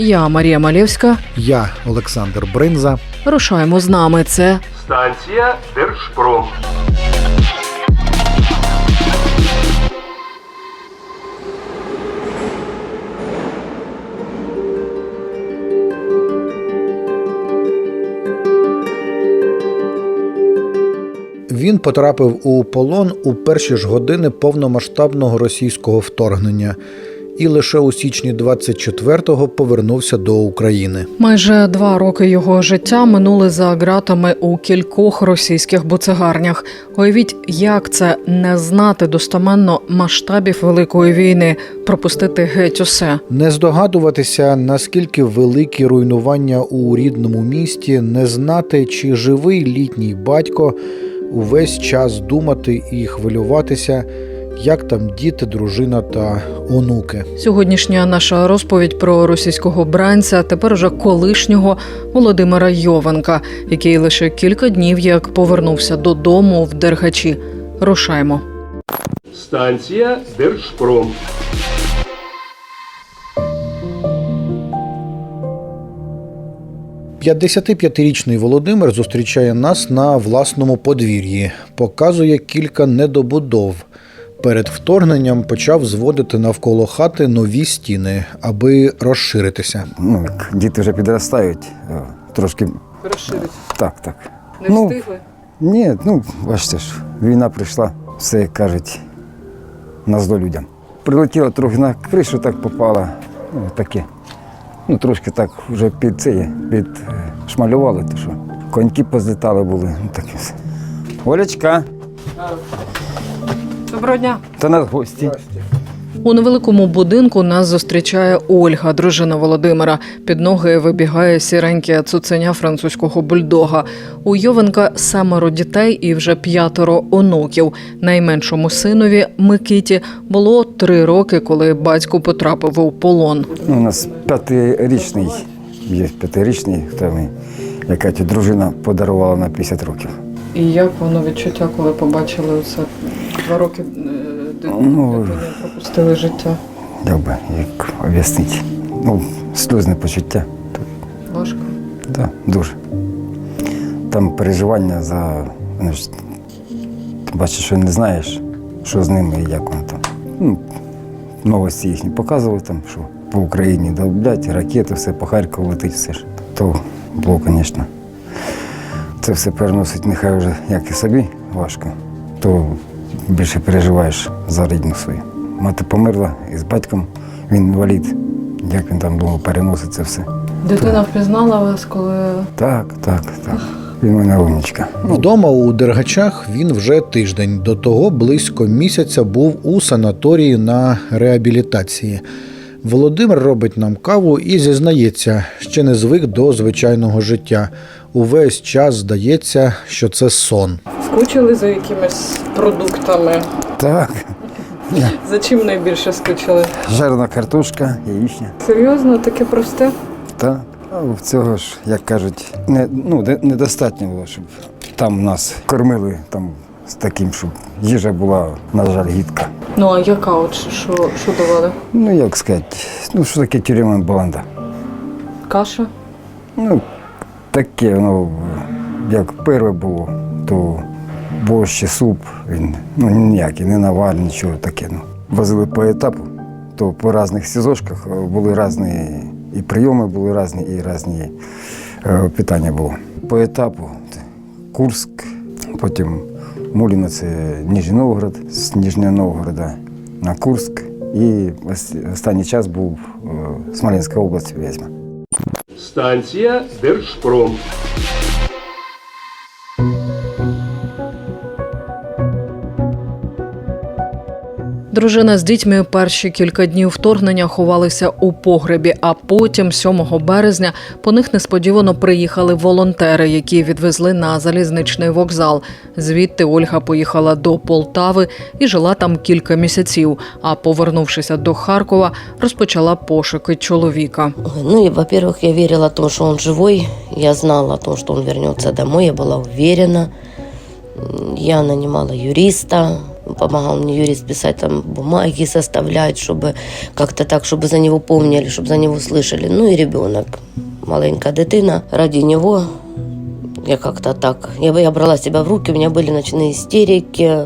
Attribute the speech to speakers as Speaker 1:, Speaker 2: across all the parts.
Speaker 1: Я Марія Малєвська.
Speaker 2: я Олександр Бринза.
Speaker 1: Рушаємо з нами. Це
Speaker 3: Станція Держпром.
Speaker 2: Він потрапив у полон у перші ж години повномасштабного російського вторгнення і лише у січні 24-го повернувся до України.
Speaker 1: майже два роки його життя минули за ґратами у кількох російських буцегарнях. Уявіть, як це не знати достоменно масштабів великої війни, пропустити геть усе.
Speaker 2: Не здогадуватися, наскільки великі руйнування у рідному місті, не знати, чи живий літній батько, увесь час думати і хвилюватися, як там діти, дружина та онуки.
Speaker 1: Сьогоднішня наша розповідь про російського бранця, тепер уже колишнього Володимира Йовенка, який лише кілька днів як повернувся додому в Дергачі. Рушаймо.
Speaker 3: Станція Держпром.
Speaker 2: – 55-річний Володимир зустрічає нас на власному подвір'ї, показує кілька недобудов. Перед вторгненням почав зводити навколо хати нові стіни, аби розширитися.
Speaker 4: Ну, як діти вже підростають, трошки.
Speaker 1: Розширить.
Speaker 4: Так, так.
Speaker 1: Не
Speaker 4: Ну,
Speaker 1: встигли.
Speaker 4: Ні, ну, бачите ж, війна прийшла, все як кажуть, на зло людям. Прилетіла трохи на кришу, так попала. Ну, таке. Ну, трошки так вже під це, під е, шмалювали, то що. Коньки позлітали були. Ну, таке все. Олечка,
Speaker 1: Доброго дня.
Speaker 4: та нас гості.
Speaker 1: У невеликому будинку нас зустрічає Ольга, дружина Володимира. Під ноги вибігає сіреньке цуценя французького бульдога. У Йовенка семеро дітей і вже п'ятеро онуків. Найменшому синові Микиті було три роки, коли батько потрапив у полон.
Speaker 4: Ну, у нас п'ятирічний, є п'ятирічний, яка дружина подарувала на 50 років.
Speaker 1: І як воно відчуття, коли побачили це два роки
Speaker 4: Ну,
Speaker 1: пропустили життя?
Speaker 4: Як би, як об'яснити? Ну, сльозне почуття.
Speaker 1: Важко.
Speaker 4: Да, дуже. Там переживання за. Ти бачиш, що не знаєш, що з ними і як воно там. Ну, новості їхні показували там, що по Україні долблять, ракети, все по Харкову летить, все ж. То було, звісно. Це все переносить нехай вже як і собі важко, то більше переживаєш за рідну свою. Мати померла із батьком, він інвалід. Як він там думав, переносить це все.
Speaker 1: Дитина впізнала вас, коли
Speaker 4: Так, так, так. Він у мене умнічка.
Speaker 2: Вдома у Дергачах він вже тиждень. До того близько місяця був у санаторії на реабілітації. Володимир робить нам каву і зізнається, ще не звик до звичайного життя. Увесь час здається, що це сон.
Speaker 1: скучили за якимись продуктами.
Speaker 4: Так.
Speaker 1: За чим найбільше скучили?
Speaker 4: Жарена картошка, яєчня.
Speaker 1: Серйозно, таке просте?
Speaker 4: Так. В цього ж, як кажуть, не, ну, не- недостатньо було, щоб там нас кормили там з таким, щоб їжа була, на жаль, гідка.
Speaker 1: Ну а яка от що, що давали?
Speaker 4: Ну, як сказати, ну що таке тюремна баланда?
Speaker 1: Каша?
Speaker 4: Ну, таке, ну, як перше було, то борщ і суп, він ну, ніякий, не наваль, нічого таке. Ну. Возили по етапу, то по різних СІЗОшках е, були різні і прийоми були різні, і різні е, питання було. По етапу це Курськ, потім Муліно це Ніжній Новгород, з Ніжнього Новгорода на Курськ, І останній час був е, Смоленська область Вязьма.
Speaker 3: Станція Держпром.
Speaker 1: Дружина з дітьми перші кілька днів вторгнення ховалися у погребі. А потім, 7 березня, по них несподівано приїхали волонтери, які відвезли на залізничний вокзал. Звідти Ольга поїхала до Полтави і жила там кілька місяців. А повернувшися до Харкова, розпочала пошуки чоловіка.
Speaker 5: Ну и, во-первых, я верила в то, что он живой. Я знала о том, что он вернется домой. Я была уверена. М, Я нанимала юриста. Помогал мне юрист писать там бумаги, составлять, чтобы как-то так, чтобы за него помнили, чтобы за него слышали. Ну и ребенок, маленькая дитина. Ради него я как-то так. Я, я брала себя в руки, у меня были ночные истерики,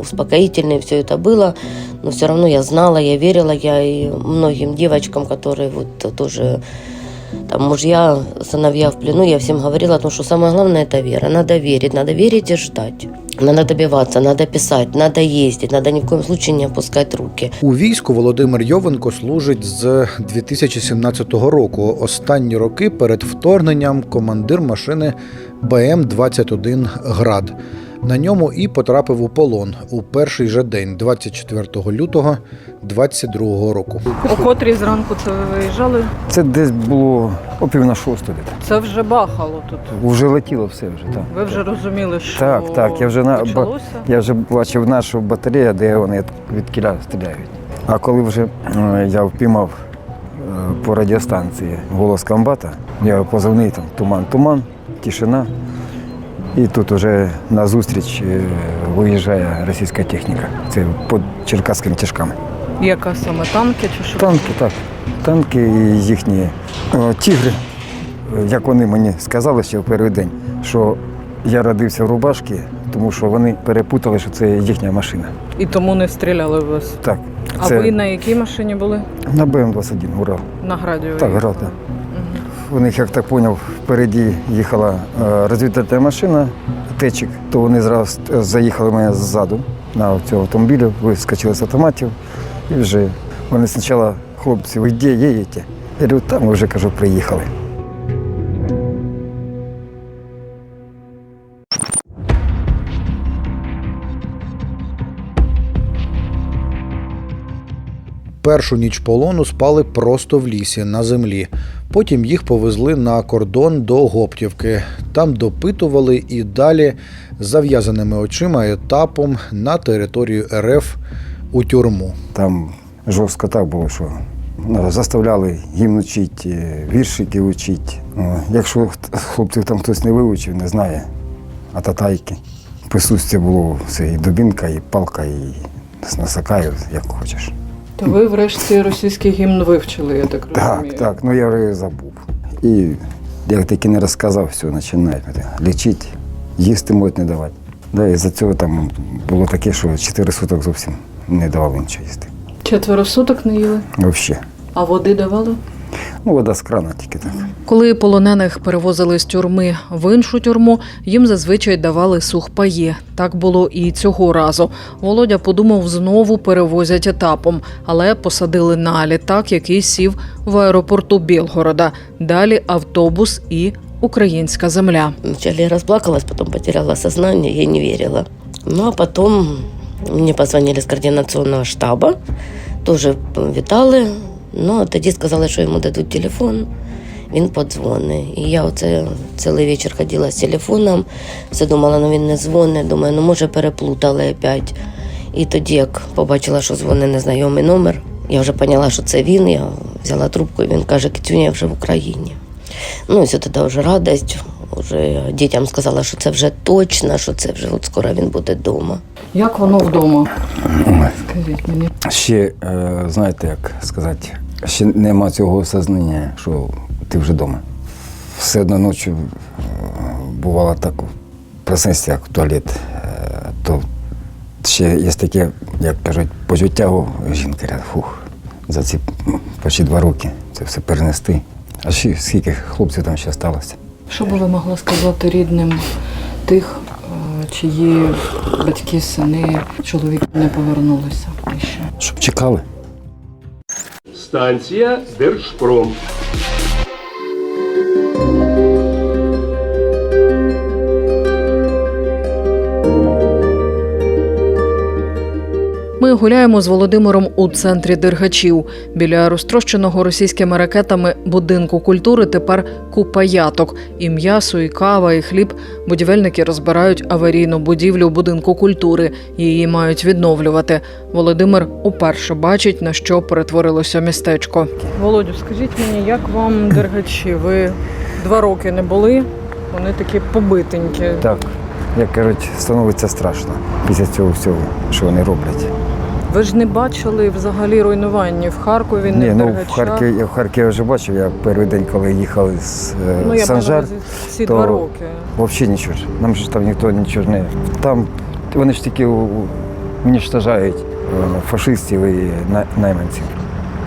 Speaker 5: успокоительные, все это было. Но все равно я знала, я верила, я и многим девочкам, которые вот тоже там мужья, сыновья в плену, я всем говорила о том, что самое главное это вера. Надо верить, надо верить и ждать. Надо добиваться, надо писать, надо ездить, надо ни в коем случае не опускать руки.
Speaker 2: У війську Володимир Йовенко служить з 2017 року. Останні роки перед вторгненням командир машини БМ-21 Град. На ньому і потрапив у полон у перший же день, 24 лютого 22 року.
Speaker 1: У котрій зранку це ви виїжджали?
Speaker 4: Це десь було о пів на шосту.
Speaker 1: Це вже бахало тут.
Speaker 4: Вже летіло все вже, так.
Speaker 1: Ви вже розуміли, що
Speaker 4: Так, так, я вже на- Я вже бачив нашу батарею, де вони від кіля стріляють. А коли вже е, я впіймав е, по радіостанції голос комбата, я позвонив там туман, туман, тишина. І тут вже на зустріч е, виїжджає російська техніка. Це під черкаськими тяжками.
Speaker 1: Яка саме танки чи що?
Speaker 4: Танки, так. Танки і їхні е, тігри. Як вони мені сказали ще в перший день, що я родився в рубашці, тому що вони перепутали, що це їхня машина.
Speaker 1: І тому не стріляли в вас.
Speaker 4: Так.
Speaker 1: А ви на якій машині були?
Speaker 4: на БМ-21 Урал.
Speaker 1: На граді.
Speaker 4: Так? Урал, так. У них, як так поняв, впереді їхала е, розвідувальна машина, течик, то вони зразу е, заїхали мене ззаду на цього автомобілю, вискочили з автоматів і вже вони спочатку, хлопці, ви де їдете? Я говорю, там ми вже кажу, приїхали.
Speaker 2: Першу ніч полону спали просто в лісі на землі. Потім їх повезли на кордон до Гоптівки. Там допитували і далі зав'язаними очима етапом на територію РФ у тюрму.
Speaker 4: Там жорстко так було, що ну, заставляли гімн вчити, е, віршики вчити. Якщо хлопців там хтось не вивчив, не знає, а татайки. Присутствие було все і дубінка, і палка, і і як хочеш.
Speaker 1: То ви врешті російський гімн вивчили, я так
Speaker 4: Так,
Speaker 1: розумію.
Speaker 4: так, ну я вже забув. І як таки не розказав, все, починають лічити, їсти можуть не давати. Да, і за цього там було таке, що 4 суток зовсім не давали нічого їсти.
Speaker 1: Четверо суток не їли.
Speaker 4: Взагалі.
Speaker 1: А води давали?
Speaker 4: Ну, вода з крана тільки так.
Speaker 1: Коли полонених перевозили з тюрми в іншу тюрму, їм зазвичай давали сухпаї. Так було і цього разу. Володя подумав, знову перевозять етапом, але посадили на літак, який сів в аеропорту Білгорода. Далі автобус і українська земля.
Speaker 5: Вначале я расплакалась, потом потеряла сознание, я не верила. Ну, а потом мне позвонили с координационного штаба, тоже вітали. Ну, а тоді сказали, що йому дадуть телефон, він подзвонить. І я оце цілий вечір ходила з телефоном, все думала, ну він не дзвонить, думаю, ну може переплутали опять. І тоді, як побачила, що дзвонить незнайомий номер, я вже поняла, що це він. Я взяла трубку, і він каже, Китюня, я вже в Україні. Ну, і все тоді вже радість. Уже дітям сказала, що це вже точно, що це вже от скоро він буде вдома.
Speaker 1: Як воно вдома? Скажіть мені.
Speaker 4: Ще, е, знаєте, як сказати, ще нема цього осознання, що ти вже вдома. Все одно ночі е, бувало так, проснешся, як в туалет, е, то ще є таке, як кажуть, почуття жінки ряд, фух, за ці почти два роки це все перенести. А ще скільки хлопців там ще сталося?
Speaker 1: Що би ви могли сказати рідним тих, е, чиї батьки, сини, чоловік не повернулися.
Speaker 4: Щоб чекали.
Speaker 3: Станція Держпром.
Speaker 1: Гуляємо з Володимиром у центрі Дергачів. Біля розтрощеного російськими ракетами будинку культури тепер купа яток. І м'ясо, і кава, і хліб. Будівельники розбирають аварійну будівлю будинку культури. Її мають відновлювати. Володимир уперше бачить, на що перетворилося містечко. Володю, скажіть мені, як вам дергачі? Ви два роки не були? Вони такі побитенькі.
Speaker 4: Так, як кажуть, становиться страшно після цього всього, що вони роблять.
Speaker 1: Ви ж не бачили взагалі руйнування в Харкові, не
Speaker 4: Ні,
Speaker 1: в
Speaker 4: ну в
Speaker 1: Дергачах?
Speaker 4: Харкові, я в Харкові вже бачив, я перший день, коли їхали з е,
Speaker 1: Ну, я маю на
Speaker 4: Санжар,
Speaker 1: увазі
Speaker 4: то-
Speaker 1: два роки.
Speaker 4: взагалі нічого. ж. Нам ж там ніхто нічого не. Там вони ж тільки у- уніштажають е, фашистів і на- найманців.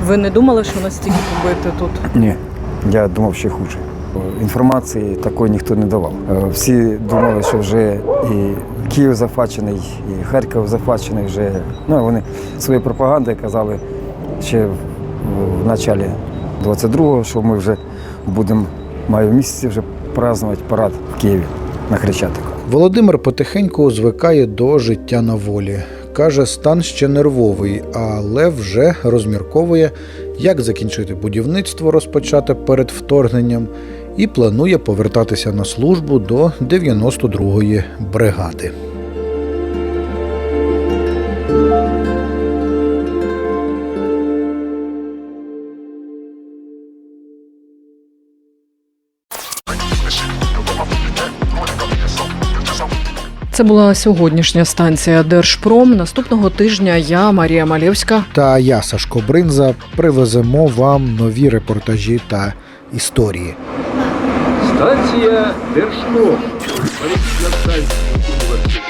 Speaker 1: Ви не думали, що настільки побити тут?
Speaker 4: Ні, я думав, ще хуже. Інформації такої ніхто не давав. Е, Всі думали, що вже і Київ захвачений, і Харків захвачений вже. Ну, вони своєю пропагандою казали ще в, в началі 22-го, що ми вже будемо маю місяці вже празднувати парад в Києві на Хрещатику.
Speaker 2: Володимир потихеньку звикає до життя на волі. Каже, стан ще нервовий, але вже розмірковує, як закінчити будівництво, розпочате перед вторгненням, і планує повертатися на службу до 92-ї бригади.
Speaker 1: Це була сьогоднішня станція Держпром. Наступного тижня я, Марія Малєвська,
Speaker 2: Та я, Сашко Бринза, привеземо вам нові репортажі та історії.
Speaker 3: Станція Держпром. Політична станція університет